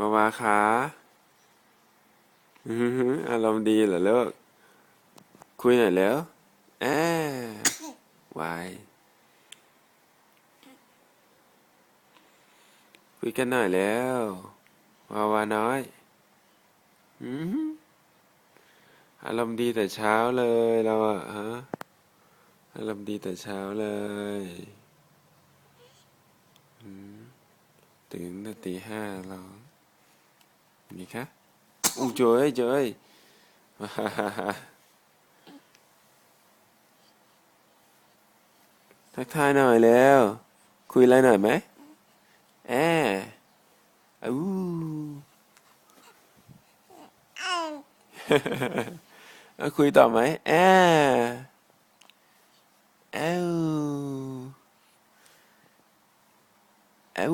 วาวาคะอื้ออารมณ์ดีเหรอเลูกคุยหน่อยแล้วแอบวายคุยกันหน่อยแล้ววาวาน้อยอืออารมณ์ดีแต่เช้าเลยเราอะฮะอารมณ์ดีแต่เช้าเลยตื่นแต่ตีห้าเรา นี่คะอู้เจยเจยทักทายหน่อยแล้ว คุยอะไรหน่อยไหมแอบอู้เอาคุยต่อไหมแอบเอ้าเอ้า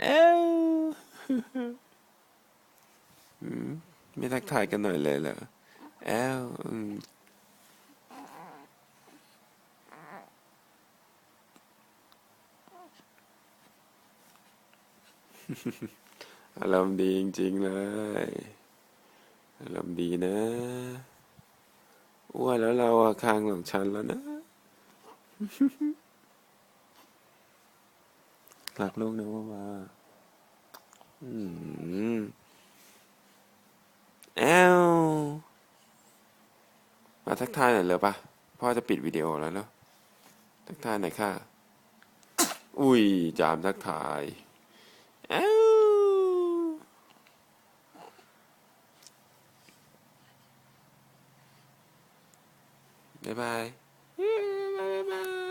เอ้า อืม ไม่ทักทายกันหน่อยเลยเหรอแอ้วอืมอารมณ์ดีจริงๆเลย อารมณ์ดีนะอ้วนแล้วเราอะคางของฉันแล้วนะ รักลูกนะว่ามา อืมแอวมาทักทายหน่อยเลยปะพ่อจะปิดวิดีโอแล้วเนาะทักทายหน่อยค่ะ อุ้ย จามทักทายแอวบ๊ายบาย บ๊ายบาย